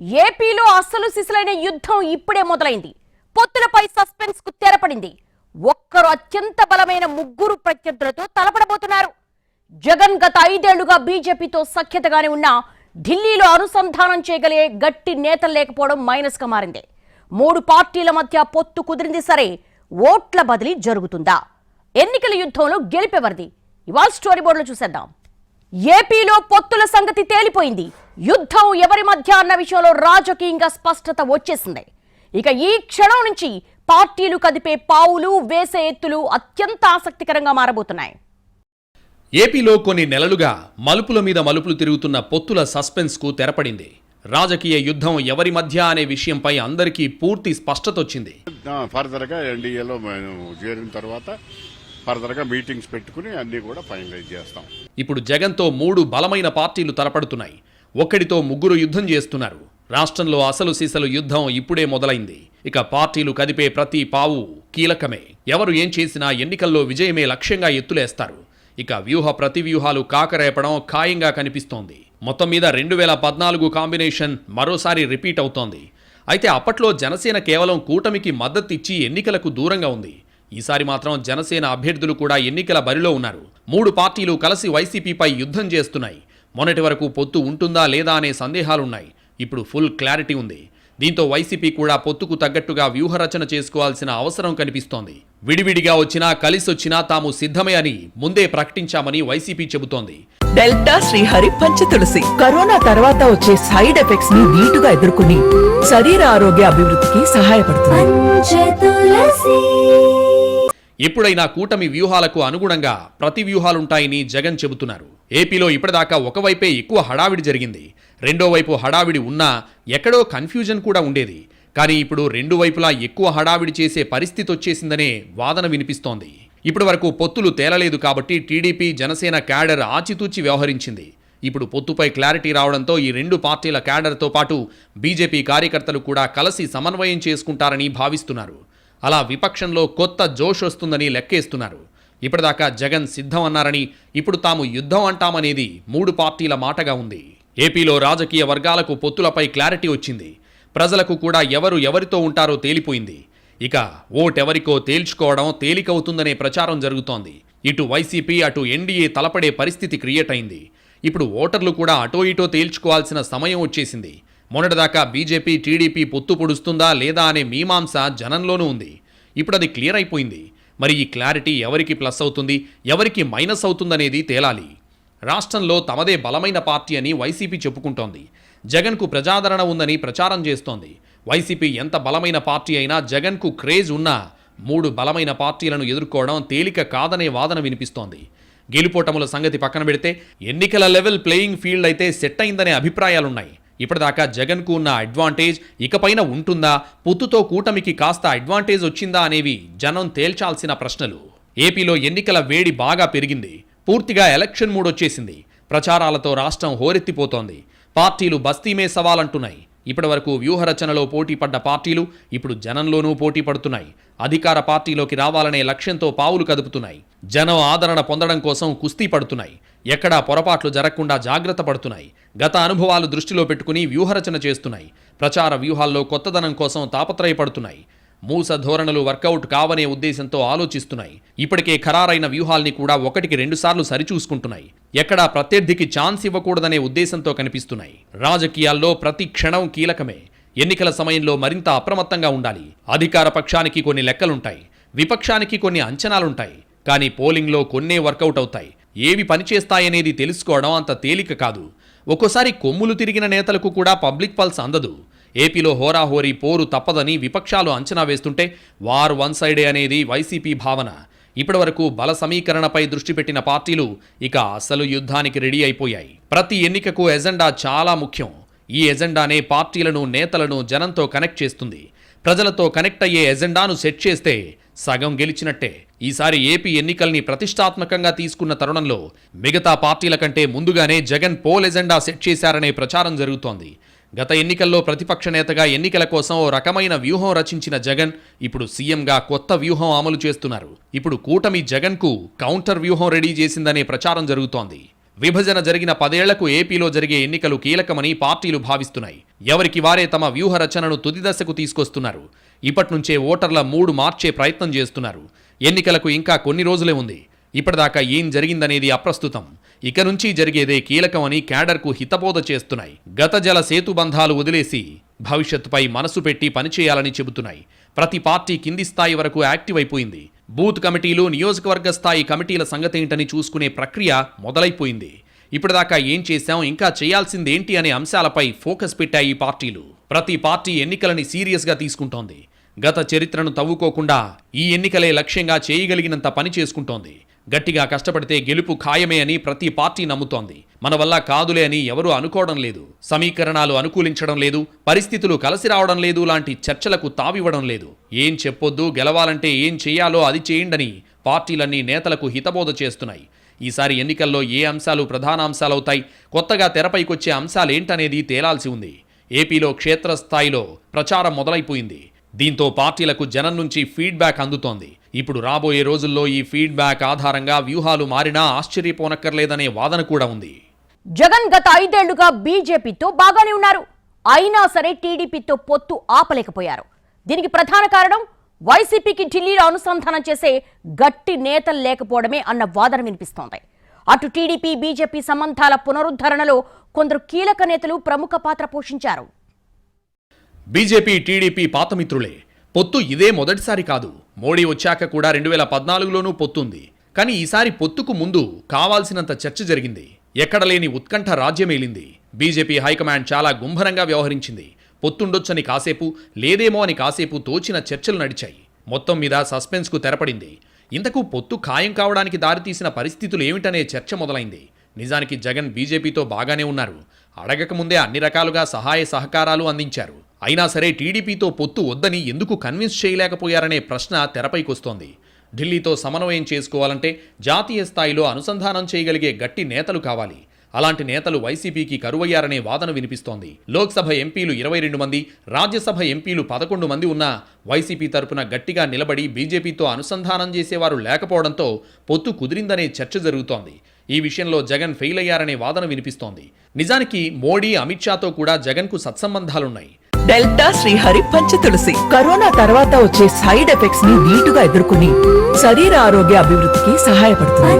ఏపీలో అస్సలు సిసలైన యుద్ధం ఇప్పుడే మొదలైంది. పొత్తులపై సస్పెన్స్కు తెరపడింది. ఒక్కరు అత్యంత బలమైన ముగ్గురు ప్రత్యర్థులతో తలపడబోతున్నారు. జగన్ గత ఐదేళ్ళుగా బీజేపీతో సఖ్యతగానే ఉన్న ఢిల్లీలో అనుసంధానం చేయగలిగే గట్టి నేతలు లేకపోవడం మైనస్గా మారింది. మూడు పార్టీల మధ్య పొత్తు కుదిరింది సరే ఓట్ల బదిలీ జరుగుతుందా? ఎన్నికల యుద్ధంలో గెలిపెవరిది ఇవాళ స్టోరీ బోర్డులో చూసేద్దాం. ఏపీలో పొత్తుల సంగతి తేలిపోయింది. యుద్ధం ఎవరి మధ్య అన్న విషయంలో రాజకీయంగా స్పష్టత వచ్చేసింది. ఇక ఈ క్షణం నుంచి పార్టీలు కదిపే పావులు వేసే ఎత్తులు అత్యంత ఆసక్తికరంగా మారబోతున్నాయి. ఏపీలో కొన్ని నెలలుగా మలుపుల మీద మలుపులు తిరుగుతున్న పొత్తుల సస్పెన్స్కు తెరపడింది. రాజకీయ యుద్ధం ఎవరి మధ్య అనే విషయంపై అందరికీ పూర్తి స్పష్టత వచ్చింది ఫర్దర్గా ఎన్డీఏలో మేము చేరిన తర్వాత ఫర్దర్గా మీటింగ్స్ పెట్టుకుని అన్నీ కూడా ఫైనలైజ్ చేస్తాం. ఇప్పుడు జగన్తో మూడు బలమైన పార్టీలు తలపడుతున్నాయి. ఒక్కడితో ముగ్గురు యుద్ధం చేస్తున్నారు. రాష్ట్రంలో అసలు సీసలు యుద్ధం ఇప్పుడే మొదలైంది. ఇక పార్టీలు కదిపే ప్రతి పావు కీలకమే. ఎవరు ఏం చేసినా ఎన్నికల్లో విజయమే లక్ష్యంగా ఎత్తులేస్తారు. ఇక వ్యూహ ప్రతివ్యూహాలు కాకరేపడం ఖాయంగా కనిపిస్తోంది. మొత్తం మీద రెండు వేల పద్నాలుగు కాంబినేషన్ మరోసారి రిపీట్ అవుతోంది. అయితే అప్పట్లో జనసేన కేవలం కూటమికి మద్దతు ఇచ్చి ఎన్నికలకు దూరంగా ఉంది. ఈసారి మాత్రం జనసేన అభ్యర్థులు కూడా ఎన్నికల బరిలో ఉన్నారు. మూడు పార్టీలు కలిసి వైసీపీపై యుద్ధం చేస్తున్నాయి. మొన్నటి వరకు పొత్తు ఉంటుందా లేదా అనే సందేహాలున్నాయి. ఇప్పుడు ఫుల్ క్లారిటీ ఉంది. దీంతో వైసీపీ కూడా పొత్తుకు తగ్గట్టుగా వ్యూహరచన చేసుకోవాల్సిన అవసరం కనిపిస్తోంది. విడివిడిగా వచ్చినా కలిసొచ్చినా తాము సిద్ధమే అని ముందే ప్రకటించామని వైసీపీ చెబుతోంది. డెల్టా శ్రీహరి పంచ తులసి. కరోనా తర్వాత వచ్చే సైడ్ ఎఫెక్ట్స్ని నీటుగా ఎదుర్కొని శరీర ఆరోగ్య అభివృద్ధికి సహాయపడుతుంది ఎప్పుడైనా కూటమి వ్యూహాలకు అనుగుణంగా ప్రతి వ్యూహాలుంటాయని జగన్ చెబుతున్నారు. ఏపీలో ఇప్పటిదాకా ఒకవైపే ఎక్కువ హడావిడి జరిగింది. రెండో వైపు హడావిడి ఉన్నా ఎక్కడో కన్ఫ్యూజన్ కూడా ఉండేది. కానీ ఇప్పుడు రెండు వైపులా ఎక్కువ హడావిడి చేసే పరిస్థితి వచ్చేసిందనే వాదన వినిపిస్తోంది. ఇప్పటి వరకు పొత్తులు తేలలేదు కాబట్టి టీడీపీ జనసేన క్యాడర్ ఆచితూచి వ్యవహరించింది. ఇప్పుడు పొత్తుపై క్లారిటీ రావడంతో ఈ రెండు పార్టీల క్యాడర్తో పాటు బీజేపీ కార్యకర్తలు కూడా కలిసి సమన్వయం చేసుకుంటారని భావిస్తున్నారు. అలా విపక్షంలో కొత్త జోష్ వస్తుందని లెక్కేస్తున్నారు. ఇప్పటిదాకా జగన్ సిద్ధం అన్నారని ఇప్పుడు తాము యుద్ధం అంటామనేది మూడు పార్టీల మాటగా ఉంది. ఏపీలో రాజకీయ వర్గాలకు పొత్తులపై క్లారిటీ వచ్చింది. ప్రజలకు కూడా ఎవరు ఎవరితో ఉంటారో తేలిపోయింది. ఇక ఓటెవరికో తేల్చుకోవడం తేలికవుతుందనే ప్రచారం జరుగుతోంది. ఇటు వైసీపీ అటు ఎన్డీఏ తలపడే పరిస్థితి క్రియేట్ అయింది. ఇప్పుడు ఓటర్లు కూడా అటో ఇటో తేల్చుకోవాల్సిన సమయం వచ్చేసింది. మొన్నటిదాకా బీజేపీ టీడీపీ పొత్తు పొడుస్తుందా లేదా అనే మీమాంస జనంలోనూ ఉంది. ఇప్పుడు అది క్లియర్ అయిపోయింది. మరి ఈ క్లారిటీ ఎవరికి ప్లస్ అవుతుంది? ఎవరికి మైనస్ అవుతుందనేది తేలాలి. రాష్ట్రంలో తమదే బలమైన పార్టీ అని వైసీపీ చెప్పుకుంటోంది. జగన్కు ప్రజాదరణ ఉందని ప్రచారం చేస్తోంది. వైసీపీ ఎంత బలమైన పార్టీ అయినా జగన్కు క్రేజ్ ఉన్నా మూడు బలమైన పార్టీలను ఎదుర్కోవడం తేలిక కాదనే వాదన వినిపిస్తోంది. గెలుపోటముల సంగతి పక్కన పెడితే ఎన్నికల లెవెల్ ప్లేయింగ్ ఫీల్డ్ అయితే సెట్ అయిందనే అభిప్రాయాలున్నాయి. ఇప్పటిదాకా జగన్కు ఉన్న అడ్వాంటేజ్ ఇకపైన ఉంటుందా? పొత్తుతో కూటమికి కాస్త అడ్వాంటేజ్ వచ్చిందా అనేవి జనం తేల్చాల్సిన ప్రశ్నలు. ఏపీలో ఎన్నికల వేడి బాగా పెరిగింది. పూర్తిగా ఎలక్షన్ మూడ్ వచ్చేసింది. ప్రచారాలతో రాష్ట్రం హోరెత్తిపోతోంది. పార్టీలు బస్తీమే సవాలంటున్నాయి. ఇప్పటివరకు వ్యూహరచనలో పోటీ పడ్డ పార్టీలు ఇప్పుడు జనంలోనూ పోటీ పడుతున్నాయి. అధికార పార్టీలోకి రావాలనే లక్ష్యంతో పావులు కదుపుతున్నాయి. జనం ఆదరణ పొందడం కోసం కుస్తీ పడుతున్నాయి. ఎక్కడా పొరపాట్లు జరగకుండా జాగ్రత్త పడుతున్నాయి. గత అనుభవాలు దృష్టిలో పెట్టుకుని వ్యూహరచన చేస్తున్నాయి. ప్రచార వ్యూహాల్లో కొత్తదనం కోసం తాపత్రయపడుతున్నాయి. మూస ధోరణులు వర్కౌట్ కావనే ఉద్దేశంతో ఆలోచిస్తున్నాయి. ఇప్పటికే ఖరారైన వ్యూహాల్ని కూడా ఒకటికి రెండుసార్లు సరిచూసుకుంటున్నాయి. ఎక్కడా ప్రత్యర్థికి ఛాన్స్ ఇవ్వకూడదనే ఉద్దేశంతో కనిపిస్తున్నాయి. రాజకీయాల్లో ప్రతి క్షణం కీలకమే. ఎన్నికల సమయంలో మరింత అప్రమత్తంగా ఉండాలి. అధికార పక్షానికి కొన్ని లెక్కలుంటాయి. విపక్షానికి కొన్ని అంచనాలుంటాయి. కానీ పోలింగ్లో కొన్నే వర్కౌట్ అవుతాయి. ఏవి పనిచేస్తాయనేది తెలుసుకోవడం అంత తేలిక కాదు. ఒక్కోసారి కొమ్ములు తిరిగిన నేతలకు కూడా పబ్లిక్ పల్స్ అందదు. ఏపీలో హోరాహోరీ పోరు తప్పదని విపక్షాలు అంచనా వేస్తుంటే వార్ వన్ సైడే అనేది వైసీపీ భావన. ఇప్పటివరకు బల సమీకరణపై దృష్టి పెట్టిన పార్టీలు ఇక అసలు యుద్ధానికి రెడీ అయిపోయాయి. ప్రతి ఎన్నికకు ఎజెండా చాలా ముఖ్యం. ఈ ఎజెండానే పార్టీలను నేతలను జనంతో కనెక్ట్ చేస్తుంది. ప్రజలతో కనెక్ట్ అయ్యే ఎజెండాను సెట్ చేస్తే సగం గెలిచినట్టే. ఈసారి ఏపీ ఎన్నికల్ని ప్రతిష్టాత్మకంగా తీసుకున్న తరుణంలో మిగతా పార్టీల కంటే ముందుగానే జగన్ పోల్ ఎజెండా సెట్ చేశారనే ప్రచారం జరుగుతోంది. గత ఎన్నికల్లో ప్రతిపక్ష నేతగా ఎన్నికల కోసం ఓ రకమైన వ్యూహం రచించిన జగన్ ఇప్పుడు సీఎంగా కొత్త వ్యూహం అమలు చేస్తున్నారు. ఇప్పుడు కూటమి జగన్కు కౌంటర్ వ్యూహం రెడీ చేసిందనే ప్రచారం జరుగుతోంది. విభజన జరిగిన పదేళ్ళకు ఏపీలో జరిగే ఎన్నికలు కీలకమని పార్టీలు భావిస్తున్నాయి. ఎవరికి వారే తమ వ్యూహ రచనను తుది దశకు తీసుకొస్తున్నారు. ఇప్పట్నుంచే ఓటర్ల మూడు మార్చే ప్రయత్నం చేస్తున్నారు. ఎన్నికలకు ఇంకా కొన్ని రోజులే ఉంది. ఇప్పటిదాకా ఏం జరిగిందనేది అప్రస్తుతం. ఇక నుంచి జరిగేదే కీలకమని క్యాడర్కు హితబోధ చేస్తున్నాయి. గత జల సేతుబంధాలు వదిలేసి భవిష్యత్తుపై మనసు పెట్టి పనిచేయాలని చెబుతున్నాయి. ప్రతి పార్టీ కింది స్థాయి వరకు యాక్టివ్ అయిపోయింది. బూత్ కమిటీలు నియోజకవర్గ స్థాయి కమిటీల సంగతేంటని చూసుకునే ప్రక్రియ మొదలైపోయింది. ఇప్పటిదాకా ఏం చేశాం ఇంకా చేయాల్సిందేంటి అనే అంశాలపై ఫోకస్ పెట్టాయి ఈ పార్టీలు. ప్రతి పార్టీ ఎన్నికలని సీరియస్గా తీసుకుంటోంది. గత చరిత్రను తవ్వుకోకుండా ఈ ఎన్నికలే లక్ష్యంగా చేయగలిగినంత పని చేసుకుంటోంది. గట్టిగా కష్టపడితే గెలుపు ఖాయమే అని ప్రతి పార్టీ నమ్ముతోంది. మన వల్ల కాదులే అని ఎవరూ అనుకోవడం లేదు. సమీకరణాలు అనుకూలించడం లేదు. పరిస్థితులు కలిసి రావడం లేదు. లాంటి చర్చలకు తావివ్వడం లేదు. ఏం చెప్పొద్దు గెలవాలంటే ఏం చేయాలో అది చేయండని పార్టీలన్నీ నేతలకు హితబోధ చేస్తున్నాయి. ఈసారి ఎన్నికల్లో ఏ అంశాలు ప్రధాన అంశాలవుతాయి కొత్తగా తెరపైకొచ్చే అంశాలేంటనేది తేలాల్సి ఉంది. ఏపీలో క్షేత్రస్థాయిలో ప్రచారం మొదలైపోయింది. దీంతో పార్టీలకు జనం నుంచి ఫీడ్బ్యాక్ అందుతోంది. ఇప్పుడు రాబోయే రోజుల్లో ఈ ఫీడ్బ్యాక్ ఆధారంగా వ్యూహాలు మారినా ఆశ్చర్యపోనక్కర్లేదనే వాదన కూడా ఉంది. జగన్ గత ఐదేళ్ళుగా బీజేపీతో బాగానే ఉన్నారు. అయినా సరే టీడీపీతో పొత్తు ఆపలేకపోయారు. దీనికి ప్రధాన కారణం వైసీపీకి ఢిల్లీలో అనుసంధానం చేసే గట్టి నేతలు లేకపోవడమే అన్న వాదన వినిపిస్తోంది. అటు టీడీపీ బీజేపీ సంబంధాల పునరుద్ధరణలో కొందరు కీలక నేతలు ప్రముఖ పాత్ర పోషించారు. బీజేపీ టీడీపీ పాతమిత్రులే పొత్తు ఇదే మొదటిసారి కాదు. మోడీ వచ్చాక కూడా రెండు వేల పద్నాలుగులోనూ పొత్తుంది. కానీ ఈసారి పొత్తుకు ముందు కావాల్సినంత చర్చ జరిగింది. ఎక్కడలేని ఉత్కంఠ రాజ్యమేలింది. బీజేపీ హైకమాండ్ చాలా గుంభరంగా వ్యవహరించింది. పొత్తుండొచ్చని కాసేపు లేదేమో అని కాసేపు తోచిన చర్చలు నడిచాయి. మొత్తం మీద సస్పెన్స్కు తెరపడింది. ఇంతకు పొత్తు ఖాయం కావడానికి దారితీసిన పరిస్థితులు ఏమిటనే చర్చ మొదలైంది. నిజానికి జగన్ బీజేపీతో బాగానే ఉన్నారు. అడగకముందే అన్ని రకాలుగా సహాయ సహకారాలు అందించారు. అయినా సరే టీడీపీతో పొత్తు వద్దని ఎందుకు కన్విన్స్ చేయలేకపోయారనే ప్రశ్న తెరపైకొస్తోంది. ఢిల్లీతో సమన్వయం చేసుకోవాలంటే జాతీయ స్థాయిలో అనుసంధానం చేయగలిగే గట్టి నేతలు కావాలి. అలాంటి నేతలు వైసీపీకి కరువయ్యారనే వాదన వినిపిస్తోంది. లోక్సభ ఎంపీలు ఇరవై రెండు మంది రాజ్యసభ ఎంపీలు పదకొండు మంది ఉన్నా వైసీపీ తరపున గట్టిగా నిలబడి బీజేపీతో అనుసంధానం చేసేవారు లేకపోవడంతో పొత్తు కుదిరిందనే చర్చ జరుగుతోంది. ఈ విషయంలో జగన్ ఫెయిల్ అయ్యారనే వాదన వినిపిస్తోంది. నిజానికి మోడీ అమిత్ షాతో కూడా జగన్కు సత్సంబంధాలున్నాయి. డెల్టా శ్రీహరి పంచ తులసి కరోనా తర్వాత వచ్చే సైడ్ ఎఫెక్ట్స్ని నీటుగా ఎదుర్కొని శరీర ఆరోగ్య అభివృద్ధికి సహాయపడుతుంది.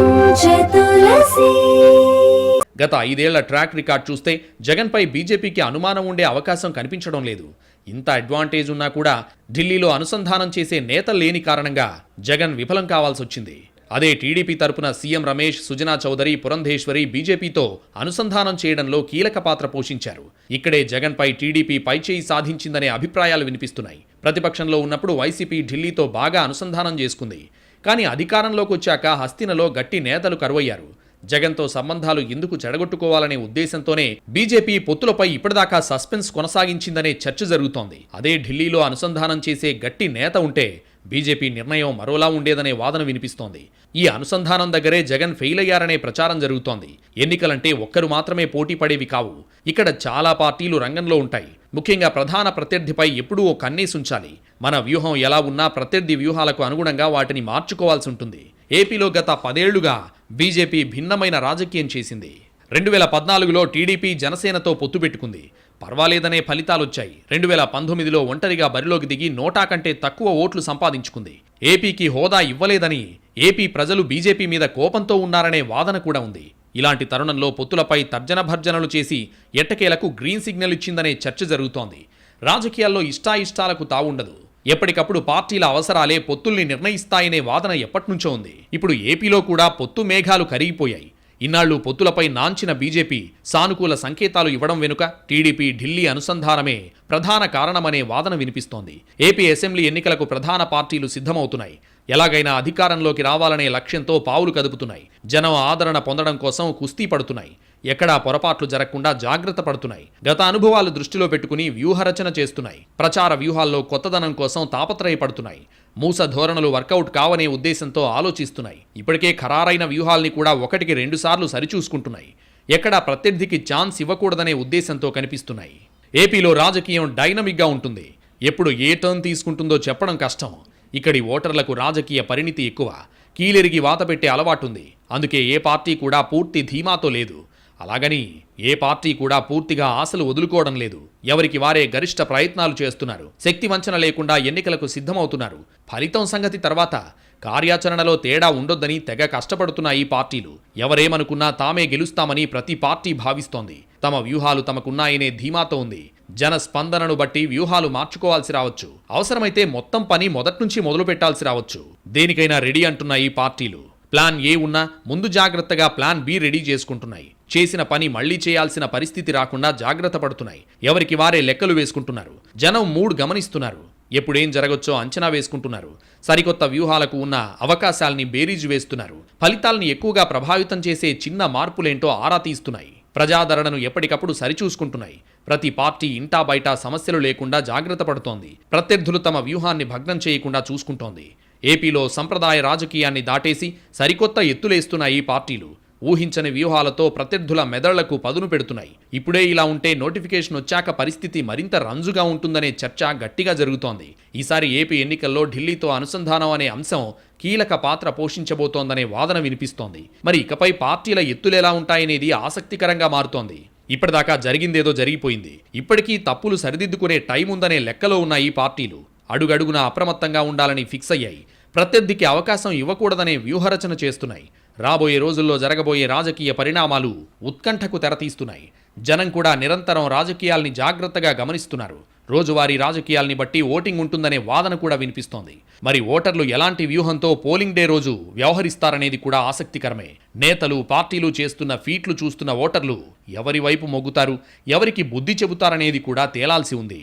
గత ఐదేళ్ళ ట్రాక్ రికార్డ్ చూస్తే జగన్పై బీజేపీకి అనుమానం ఉండే అవకాశం కనిపించడం లేదు. ఇంత అడ్వాంటేజ్ ఉన్నా కూడా ఢిల్లీలో అనుసంధానం చేసే నేతలు లేని కారణంగా జగన్ విఫలం కావాల్సి వచ్చింది అదే టీడీపీ తరపున సీఎం రమేష్ సుజనా చౌదరి పురంధేశ్వరి బీజేపీతో అనుసంధానం చేయడంలో కీలక పాత్ర పోషించారు. ఇక్కడే జగన్పై టీడీపీ పైచేయి సాధించిందనే అభిప్రాయాలు వినిపిస్తున్నాయి. ప్రతిపక్షంలో ఉన్నప్పుడు వైసీపీ ఢిల్లీతో బాగా అనుసంధానం చేసుకుంది. కానీ అధికారంలోకి వచ్చాక హస్తినలో గట్టి నేతలు కరువయ్యారు. జగన్తో సంబంధాలు ఎందుకు చెడగొట్టుకోవాలనే ఉద్దేశంతోనే బీజేపీ పొత్తులపై ఇప్పటిదాకా సస్పెన్స్ కొనసాగించిందనే చర్చ జరుగుతోంది. అదే ఢిల్లీలో అనుసంధానం చేసే గట్టి నేత ఉంటే బీజేపీ నిర్ణయం మరోలా ఉండేదనే వాదన వినిపిస్తోంది. ఈ అనుసంధానం దగ్గరే జగన్ ఫెయిల్ అయ్యారనే ప్రచారం జరుగుతోంది. ఎన్నికలంటే ఒక్కరు మాత్రమే పోటీ పడేవి కావు. ఇక్కడ చాలా పార్టీలు రంగంలో ఉంటాయి. ముఖ్యంగా ప్రధాన ప్రత్యర్థిపై ఎప్పుడూ ఓ కన్నేసుంచాలి మన వ్యూహం ఎలా ఉన్నా ప్రత్యర్థి వ్యూహాలకు అనుగుణంగా వాటిని మార్చుకోవాల్సి ఉంటుంది. ఏపీలో గత పదేళ్ళుగా బీజేపీ భిన్నమైన రాజకీయం చేసింది. రెండు వేల పద్నాలుగులో టీడీపీ జనసేనతో పొత్తు పెట్టుకుంది. పర్వాలేదనే ఫలితాలొచ్చాయి. రెండు వేల పంతొమ్మిదిలో ఒంటరిగా బరిలోకి దిగి నోటా కంటే తక్కువ ఓట్లు సంపాదించుకుంది. ఏపీకి హోదా ఇవ్వలేదని ఏపీ ప్రజలు బీజేపీ మీద కోపంతో ఉన్నారనే వాదన కూడా ఉంది. ఇలాంటి తరుణంలో పొత్తులపై తర్జన భర్జనలు చేసి ఎట్టకేలకు గ్రీన్ సిగ్నల్ ఇచ్చిందనే చర్చ జరుగుతోంది. రాజకీయాల్లో ఇష్టాయిష్టాలకు తావుండదు. ఎప్పటికప్పుడు పార్టీల అవసరాలే పొత్తుల్ని నిర్ణయిస్తాయనే వాదన ఎప్పటినుంచో ఉంది. ఇప్పుడు ఏపీలో కూడా పొత్తు మేఘాలు కరిగిపోయాయి. ఇన్నాళ్ళు పొత్తులపై నాంచిన బీజేపీ సానుకూల సంకేతాలు ఇవ్వడం వెనుక టీడీపీ ఢిల్లీ అనుసంధానమే ప్రధాన కారణమనే వాదన వినిపిస్తోంది. ఏపీ అసెంబ్లీ ఎన్నికలకు ప్రధాన పార్టీలు సిద్ధమవుతున్నాయి. ఎలాగైనా అధికారంలోకి రావాలనే లక్ష్యంతో పావులు కదుపుతున్నాయి. జనం ఆదరణ పొందడం కోసం కుస్తీ పడుతున్నాయి. ఎక్కడా పొరపాట్లు జరగకుండా జాగ్రత్త పడుతున్నాయి. గత అనుభవాలు దృష్టిలో పెట్టుకుని వ్యూహరచన చేస్తున్నాయి. ప్రచార వ్యూహాల్లో కొత్తదనం కోసం తాపత్రయపడుతున్నాయి. మూస ధోరణులు వర్కౌట్ కావనే ఉద్దేశంతో ఆలోచిస్తున్నాయి. ఇప్పటికే ఖరారైన వ్యూహాల్ని కూడా ఒకటికి రెండుసార్లు సరిచూసుకుంటున్నాయి. ఎక్కడా ప్రత్యర్థికి ఛాన్స్ ఇవ్వకూడదనే ఉద్దేశంతో కనిపిస్తున్నాయి. ఏపీలో రాజకీయం డైనమిక్గా ఉంటుంది. ఎప్పుడు ఏ టర్న్ తీసుకుంటుందో చెప్పడం కష్టం. ఇక్కడి ఓటర్లకు రాజకీయ పరిణితి ఎక్కువ. కీలెరిగి వాత పెట్టే అలవాటుంది అందుకే ఏ పార్టీ కూడా పూర్తి ధీమాతో లేదు. అలాగని ఏ పార్టీ కూడా పూర్తిగా ఆశలు వదులుకోవడం లేదు. ఎవరికి వారే గరిష్ట ప్రయత్నాలు చేస్తున్నారు. శక్తి వంచన లేకుండా ఎన్నికలకు సిద్ధమవుతున్నారు. ఫలితం సంగతి తర్వాత. కార్యాచరణలో తేడా ఉండొద్దని తెగ కష్టపడుతున్న ఈ పార్టీలు. ఎవరేమనుకున్నా తామే గెలుస్తామని ప్రతి పార్టీ భావిస్తోంది. తమ వ్యూహాలు తమకున్నాయనే ధీమాతో ఉంది. జన స్పందనను బట్టి వ్యూహాలు మార్చుకోవాల్సి రావచ్చు. అవసరమైతే మొత్తం పని మొదట్నుంచి మొదలు పెట్టాల్సి రావచ్చు. దేనికైనా రెడీ అంటున్న ఈ పార్టీలు. ప్లాన్ ఏ ఉన్నా ముందు జాగ్రత్తగా ప్లాన్ బి రెడీ చేసుకుంటున్నాయి. చేసిన పని మళ్ళీ చేయాల్సిన పరిస్థితి రాకుండా జాగ్రత్త పడుతున్నాయి. ఎవరికి వారే లెక్కలు వేసుకుంటున్నారు. జనం మూడ్ గమనిస్తున్నారు. ఎప్పుడేం జరగొచ్చో అంచనా వేసుకుంటున్నారు. సరికొత్త వ్యూహాలకు ఉన్న అవకాశాల్ని బేరీజు వేస్తున్నారు. ఫలితాల్ని ఎక్కువగా ప్రభావితం చేసే చిన్న మార్పులేంటో ఆరా తీస్తున్నాయి. ప్రజాదరణను ఎప్పటికప్పుడు సరిచూసుకుంటున్నాయి. ప్రతి పార్టీ ఇంటా బయట సమస్యలు లేకుండా జాగ్రత్త పడుతోంది. ప్రత్యర్థులు తమ వ్యూహాన్ని భగ్నం చేయకుండా చూసుకుంటోంది. ఏపీలో సంప్రదాయ రాజకీయాన్ని దాటేసి సరికొత్త ఎత్తులేస్తున్నాయి ఈ పార్టీలు. ఊహించని వ్యూహాలతో ప్రత్యర్థుల మెదళ్ళకు పదును పెడుతున్నాయి. ఇప్పుడే ఇలా ఉంటే నోటిఫికేషన్ వచ్చాక పరిస్థితి మరింత రంజుగా ఉంటుందనే చర్చ గట్టిగా జరుగుతోంది. ఈసారి ఏపీ ఎన్నికల్లో ఢిల్లీతో అనుసంధానం అనే అంశం కీలక పాత్ర పోషించబోతోందనే వాదన వినిపిస్తోంది. మరి ఇకపై పార్టీల ఎత్తులెలా ఉంటాయనేది ఆసక్తికరంగా మారుతోంది. ఇప్పటిదాకా జరిగిందేదో జరిగిపోయింది. ఇప్పటికీ తప్పులు సరిదిద్దుకునే టైం ఉందనే లెక్కలో ఉన్న ఈ పార్టీలు. అడుగడుగున అప్రమత్తంగా ఉండాలని ఫిక్స్ అయ్యాయి. ప్రత్యర్థికి అవకాశం ఇవ్వకూడదనే వ్యూహరచన చేస్తున్నాయి. రాబోయే రోజుల్లో జరగబోయే రాజకీయ పరిణామాలు ఉత్కంఠకు తెరతీస్తున్నాయి. జనం కూడా నిరంతరం రాజకీయాల్ని జాగ్రత్తగా గమనిస్తున్నారు. రోజువారీ రాజకీయాల్ని బట్టి ఓటింగ్ ఉంటుందనే వాదన కూడా వినిపిస్తోంది. మరి ఓటర్లు ఎలాంటి వ్యూహంతో పోలింగ్ డే రోజు వ్యవహరిస్తారనేది కూడా ఆసక్తికరమే. నేతలు పార్టీలు చేస్తున్న ఫీట్లు చూస్తున్న ఓటర్లు ఎవరి వైపు మొగ్గుతారు? ఎవరికి బుద్ధి చెబుతారనేది కూడా తేలాల్సి ఉంది.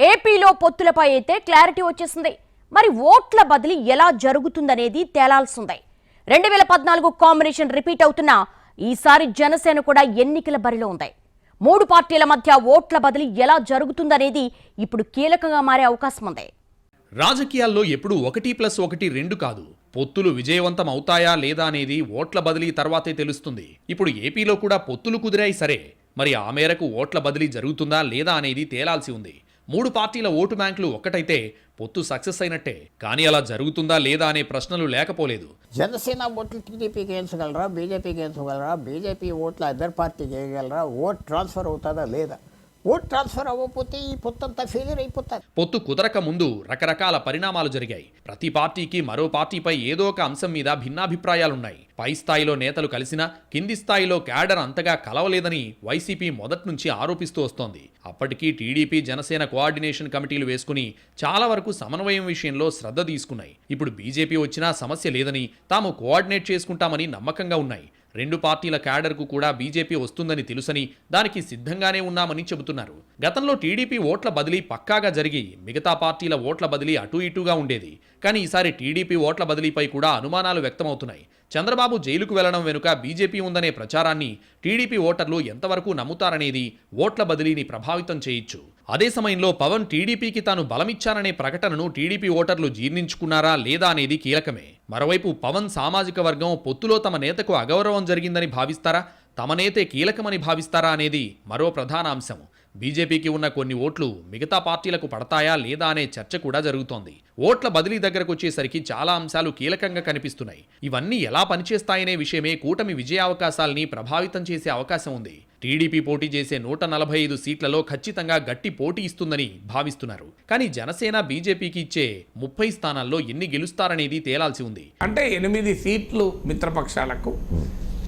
ఏపీలో పొత్తులపై అయితే క్లారిటీ వచ్చేసింది. మరి ఓట్ల బదిలీ ఎలా జరుగుతుందనేది తేలాల్సిందే రెండు వేల పద్నాలుగు కాంబినేషన్ రిపీట్ అవుతున్న ఈసారి జనసేన కూడా ఎన్నికల బరిలో ఉంది. మూడు పార్టీల మధ్య ఓట్ల బదిలీ ఎలా జరుగుతుందనేది ఇప్పుడు కీలకంగా మారే అవకాశం ఉంది. రాజకీయాల్లో ఎప్పుడూ ఒకటి ప్లస్ ఒకటి రెండు కాదు. పొత్తులు విజయవంతం అవుతాయా లేదా అనేది ఓట్ల బదిలీ తర్వాతే తెలుస్తుంది. ఇప్పుడు ఏపీలో కూడా పొత్తులు కుదిరాయి సరే. మరి ఆ మేరకు ఓట్ల బదిలీ జరుగుతుందా లేదా అనేది తేలాల్సి ఉంది. మూడు పార్టీల ఓటు బ్యాంకులు ఒక్కటైతే పొత్తు సక్సెస్ అయినట్టే. కానీ అలా జరుగుతుందా లేదా అనే ప్రశ్నలు లేకపోలేదు. జనసేన ఓట్లు టీడీపీకి వేయించగలరా బీజేపీకి వేయించగలరా బీజేపీ ఓట్లు అదర్ పార్టీకి వేయగలరా ఓట్ ట్రాన్స్ఫర్ అవుతుందా లేదా? ఓట్ ట్రాన్స్ఫర్ అవ్వకపోతే ఈ పొత్తంతా ఫెయిలియర్ అయిపోతుంది. పొత్తు కుదరక ముందు రకరకాల పరిణామాలు జరిగాయి. ప్రతి పార్టీకి మరో పార్టీపై ఏదో ఒక అంశం మీద భిన్నాభిప్రాయాలున్నాయి. పై స్థాయిలో నేతలు కలిసినా కింది స్థాయిలో క్యాడర్ అంతగా కలవలేదని వైసీపీ మొదటి నుంచి ఆరోపిస్తూ వస్తోంది. అప్పటికీ టీడీపీ జనసేన కోఆర్డినేషన్ కమిటీలు వేసుకుని చాలా వరకు సమన్వయం విషయంలో శ్రద్ధ తీసుకున్నాయి. ఇప్పుడు బీజేపీ వచ్చినా సమస్య లేదని తాము కోఆర్డినేట్ చేసుకుంటామని నమ్మకంగా ఉన్నాయి. రెండు పార్టీల క్యాడర్కు కూడా బీజేపీ వస్తుందని తెలుసని దానికి సిద్ధంగానే ఉన్నామని చెబుతున్నారు. గతంలో టీడీపీ ఓట్ల బదిలీ పక్కాగా జరిగి మిగతా పార్టీల ఓట్ల బదిలీ అటూ ఇటూగా ఉండేది. కానీ ఈసారి టీడీపీ ఓట్ల బదిలీపై కూడా అనుమానాలు వ్యక్తమవుతున్నాయి. చంద్రబాబు జైలుకు వెళ్ళడం వెనుక బీజేపీ ఉందనే ప్రచారాన్ని టీడీపీ ఓటర్లు ఎంతవరకు నమ్ముతారనేది ఓట్ల బదిలీని ప్రభావితం చేయొచ్చు. అదే సమయంలో పవన్ టీడీపీకి తాను బలమిచ్చాననే ప్రకటనను టీడీపీ ఓటర్లు జీర్ణించుకున్నారా లేదా అనేది కీలకమే. మరోవైపు పవన్ సామాజిక వర్గం పొత్తులో తమ నేతకు అగౌరవం జరిగిందని భావిస్తారా? తమ నేతే కీలకమని భావిస్తారా అనేది మరో ప్రధాన అంశం బీజేపీకి ఉన్న కొన్ని ఓట్లు మిగతా పార్టీలకు పడతాయా లేదా అనే చర్చ కూడా జరుగుతోంది. ఓట్ల బదిలీ దగ్గరకు వచ్చేసరికి చాలా అంశాలు కీలకంగా కనిపిస్తున్నాయి. ఇవన్నీ ఎలా పనిచేస్తాయనే విషయమే కూటమి విజయావకాశాల్ని ప్రభావితం చేసే అవకాశం ఉంది. టీడీపీ పోటీ చేసే నూట నలభై ఐదు సీట్లలో ఖచ్చితంగా గట్టి పోటీ ఇస్తుందని భావిస్తున్నారు. కానీ జనసేన బీజేపీకి ఇచ్చే ముప్పై స్థానాల్లో ఎన్ని గెలుస్తారనేది తేలాల్సి ఉంది. అంటే ఎనిమిది సీట్లు మిత్రపక్షాలకు.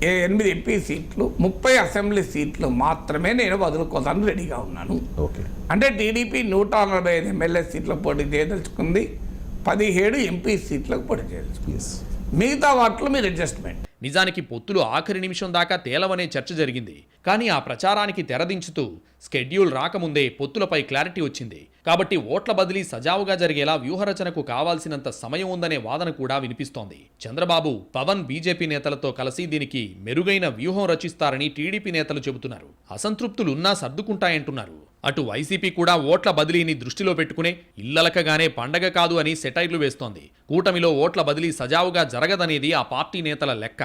ఎనిమిది ఎంపీ సీట్లు ముప్పై అసెంబ్లీ సీట్లు మాత్రమే నేను వదులుకోదానికి రెడీగా ఉన్నాను. ఓకే. అంటే టీడీపీ నూట నలభై ఐదు ఎమ్మెల్యే సీట్లకు పోటీ చేయదలుచుకుంది పదిహేడు ఎంపీ సీట్లకు పోటీ చేయదలుచుకుంది. మిగతా వాటిలో మీరు అడ్జస్ట్మెంట్. నిజానికి పొత్తులు ఆఖరి నిమిషం దాకా తేలవనే చర్చ జరిగింది. కానీ ఆ ప్రచారానికి తెరదించుతూ స్కెడ్యూల్ రాకముందే పొత్తులపై క్లారిటీ వచ్చింది. కాబట్టి ఓట్ల బదిలీ సజావుగా జరిగేలా వ్యూహరచనకు కావాల్సినంత సమయం ఉందనే వాదన కూడా వినిపిస్తోంది. చంద్రబాబు పవన్ బీజేపీ నేతలతో కలిసి దీనికి మెరుగైన వ్యూహం రచిస్తారని టీడీపీ నేతలు చెబుతున్నారు. అసంతృప్తులున్నా సర్దుకుంటాయంటున్నారు. అటు వైసీపీ కూడా ఓట్ల బదిలీని దృష్టిలో పెట్టుకునే ఇల్లలకగానే పండగ కాదు అని సెటైర్లు వేస్తోంది. కూటమిలో ఓట్ల బదిలీ సజావుగా జరగదనేది ఆ పార్టీ నేతల లెక్క.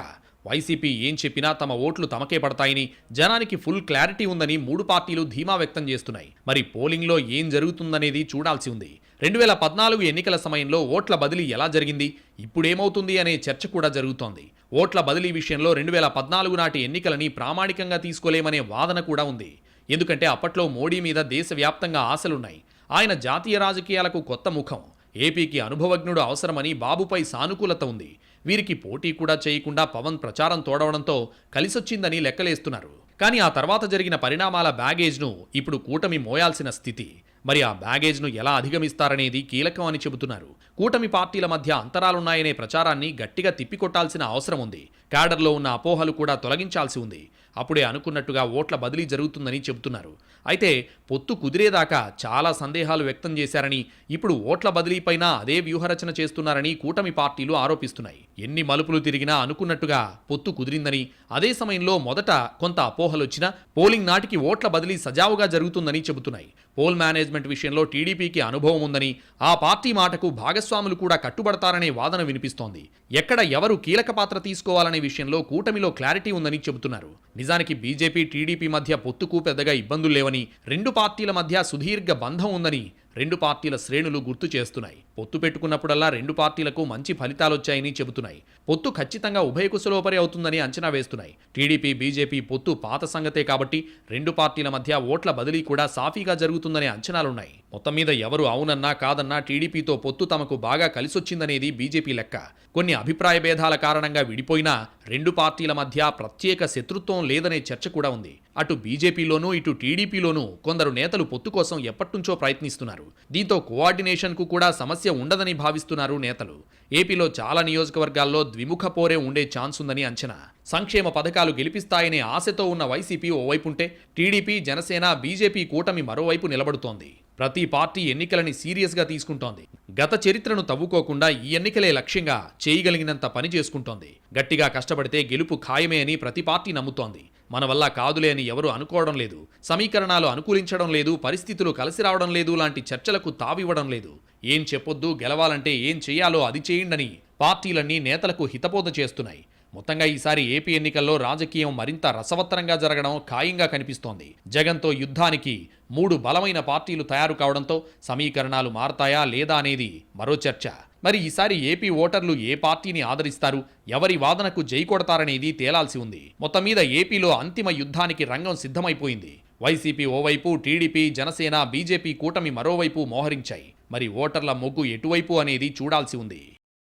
వైసీపీ ఏం చెప్పినా తమ ఓట్లు తమకే పడతాయని జనానికి ఫుల్ క్లారిటీ ఉందని మూడు పార్టీలు ధీమా వ్యక్తం చేస్తున్నాయి. మరి పోలింగ్లో ఏం జరుగుతుందనేది చూడాల్సి ఉంది. రెండు వేల పద్నాలుగు ఎన్నికల సమయంలో ఓట్ల బదిలీ ఎలా జరిగింది ఇప్పుడేమవుతుంది అనే చర్చ కూడా జరుగుతోంది. ఓట్ల బదిలీ విషయంలో రెండు వేల పద్నాలుగు నాటి ఎన్నికలని ప్రామాణికంగా తీసుకోలేమనే వాదన కూడా ఉంది. ఎందుకంటే అప్పట్లో మోడీ మీద దేశవ్యాప్తంగా ఆశలున్నాయి. ఆయన జాతీయ రాజకీయాలకు కొత్త ముఖం. ఏపీకి అనుభవజ్ఞుడు అవసరమని బాబుపై సానుకూలత ఉంది. వీరికి పోటీ కూడా చేయకుండా పవన్ ప్రచారం తోడవడంతో కలిసొచ్చిందని లెక్కలేస్తున్నారు. కానీ ఆ తర్వాత జరిగిన పరిణామాల బ్యాగేజ్ను ఇప్పుడు కూటమి మోయాల్సిన స్థితి. మరి ఆ బ్యాగేజ్ను ఎలా అధిగమిస్తారనేది కీలకం అని చెబుతున్నారు. కూటమి పార్టీల మధ్య అంతరాలున్నాయనే ప్రచారాన్ని గట్టిగా తిప్పికొట్టాల్సిన అవసరం ఉంది. క్యాడర్లో ఉన్న అపోహలు కూడా తొలగించాల్సి ఉంది. అప్పుడే అనుకున్నట్టుగా ఓట్ల బదిలీ జరుగుతుందని చెబుతున్నారు. అయితే పొత్తు కుదిరేదాకా చాలా సందేహాలు వ్యక్తం చేశారని ఇప్పుడు ఓట్ల బదిలీపైన అదే వ్యూహరచన చేస్తున్నారని కూటమి పార్టీలు ఆరోపిస్తున్నాయి. ఎన్ని మలుపులు తిరిగినా అనుకున్నట్టుగా పొత్తు కుదిరిందని అదే సమయంలో మొదట కొంత అపోహలొచ్చినా పోలింగ్ నాటికి ఓట్ల బదిలీ సజావుగా జరుగుతుందని చెబుతున్నాయి. పోల్ మేనేజ్మెంట్ విషయంలో టీడీపీకి అనుభవం ఉందని ఆ పార్టీ మాటకు భాగస్వాములు కూడా కట్టుబడతారనే వాదన వినిపిస్తోంది. ఎక్కడ ఎవరు కీలక పాత్ర తీసుకోవాలనే విషయంలో కూటమిలో క్లారిటీ ఉందని చెబుతున్నారు. నిజానికి బీజేపీ టీడీపీ మధ్య పొత్తుకు పెద్దగా ఇబ్బందులు లేవని రెండు పార్టీల మధ్య సుదీర్ఘ బంధం ఉందని రెండు పార్టీల శ్రేణులు గుర్తు చేస్తున్నాయి. పొత్తు పెట్టుకున్నప్పుడల్లా రెండు పార్టీలకు మంచి ఫలితాలొచ్చాయని చెబుతున్నాయి. పొత్తు ఖచ్చితంగా ఉభయకుశలోపరి అవుతుందని అంచనా వేస్తున్నాయి. టీడీపీ బీజేపీ పొత్తు పాత సంగతే కాబట్టి రెండు పార్టీల మధ్య ఓట్ల బదిలీ కూడా సాఫీగా జరుగుతుందనే అంచనాలున్నాయి. మొత్తం మీద ఎవరు అవునన్నా కాదన్నా టీడీపీతో పొత్తు తమకు బాగా కలిసొచ్చిందనేది బీజేపీ లెక్క. కొన్ని అభిప్రాయ భేదాల కారణంగా విడిపోయినా రెండు పార్టీల మధ్య ప్రత్యేక శత్రుత్వం లేదనే చర్చ కూడా ఉంది. అటు బీజేపీలోనూ ఇటు టీడీపీలోనూ కొందరు నేతలు పొత్తు కోసం ఎప్పటినుంచో ప్రయత్నిస్తున్నారు. దీంతో కోఆర్డినేషన్కు కూడా సమస్య ఉండదని భావిస్తున్నారు నేతలు. ఏపీలో చాలా నియోజకవర్గాల్లో ద్విముఖ పోరే ఉండే ఛాన్స్ ఉందని అంచనా. సంక్షేమ పథకాలు గెలిపిస్తాయనే ఆశతో ఉన్న వైసీపీ ఓవైపుంటే టీడీపీ జనసేన బీజేపీ కూటమి మరోవైపు నిలబడుతోంది. ప్రతి పార్టీ ఎన్నికలని సీరియస్గా తీసుకుంటోంది. గత చరిత్రను తవ్వుకోకుండా ఈ ఎన్నికలే లక్ష్యంగా చేయగలిగినంత పని చేసుకుంటోంది. గట్టిగా కష్టపడితే గెలుపు ఖాయమే అని ప్రతి పార్టీ నమ్ముతోంది. మన వల్ల కాదులే అని ఎవరూ అనుకోవడం లేదు సమీకరణాలు అనుకూలించడం లేదు పరిస్థితులు కలిసి రావడం లేదు లాంటి చర్చలకు తావివ్వడం లేదు. ఏం చెప్పొద్దు గెలవాలంటే ఏం చేయాలో అది చేయండని పార్టీలన్నీ నేతలకు హితబోధ చేస్తున్నాయి. మొత్తంగా ఈసారి ఏపీ ఎన్నికల్లో రాజకీయం మరింత రసవత్తరంగా జరగడం ఖాయంగా కనిపిస్తోంది. జగన్తో యుద్ధానికి మూడు బలమైన పార్టీలు తయారు కావడంతో సమీకరణాలు మారతాయా లేదా అనేది మరో చర్చ. మరి ఈసారి ఏపీ ఓటర్లు ఏ పార్టీని ఆదరిస్తారు? ఎవరి వాదనకు జై కొడతారనేది తేలాల్సి ఉంది. మొత్తం మీద ఏపీలో అంతిమ యుద్ధానికి రంగం సిద్ధమైపోయింది. వైసీపీ ఓవైపు టీడీపీ జనసేన బీజేపీ కూటమి మరోవైపు మోహరించాయి. మరి ఓటర్ల మొగ్గు ఎటువైపు అనేది చూడాల్సి ఉంది.